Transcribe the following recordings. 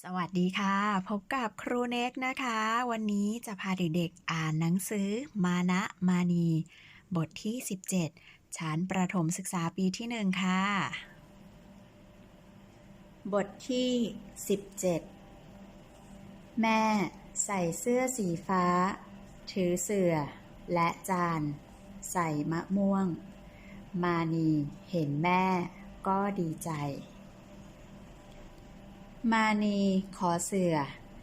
สวัสดีค่ะ พบกับครูเน็กนะคะ วันนี้จะพาเด็กๆอ่านหนังสือ มานะมานี บทที่ 17 ชั้นประถมศึกษาปีที่หนึ่งค่ะ บทที่ 17 แม่ใส่เสื้อสีฟ้า ถือเสื่อ และจาน ใส่มะม่วง มานีเห็นแม่ก็ดีใจ มานีขอเสื่อ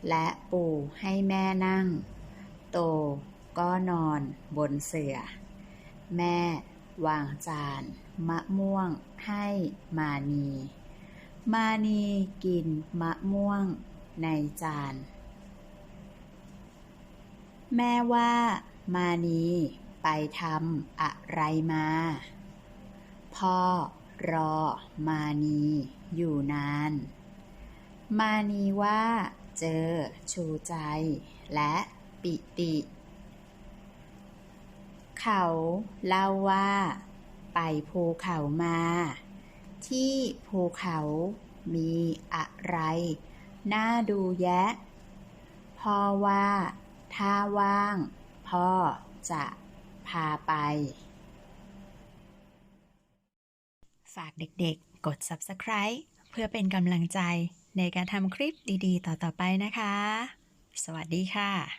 และปูให้แม่นั่ง โตก็นอนบนเสื่อ แม่วางจาน มะม่วงให้มานี มานีกินมะม่วงในจาน แม่ว่ามานีไปทำอะไรมา พ่อรอมานีอยู่นาน มานีว่า เจอ ชูใจ และปิติ เขาเล่าว่า ไปภูเขามา ที่ภูเขามีอะไร น่าดูแยะ พ่อว่า ถ้าว่าง พ่อจะพาไป ฝากเด็กๆ กด Subscribe เพื่อเป็นกำลังใจในการทำคลิปดีๆ ต่อๆไปนะคะ สวัสดีค่ะ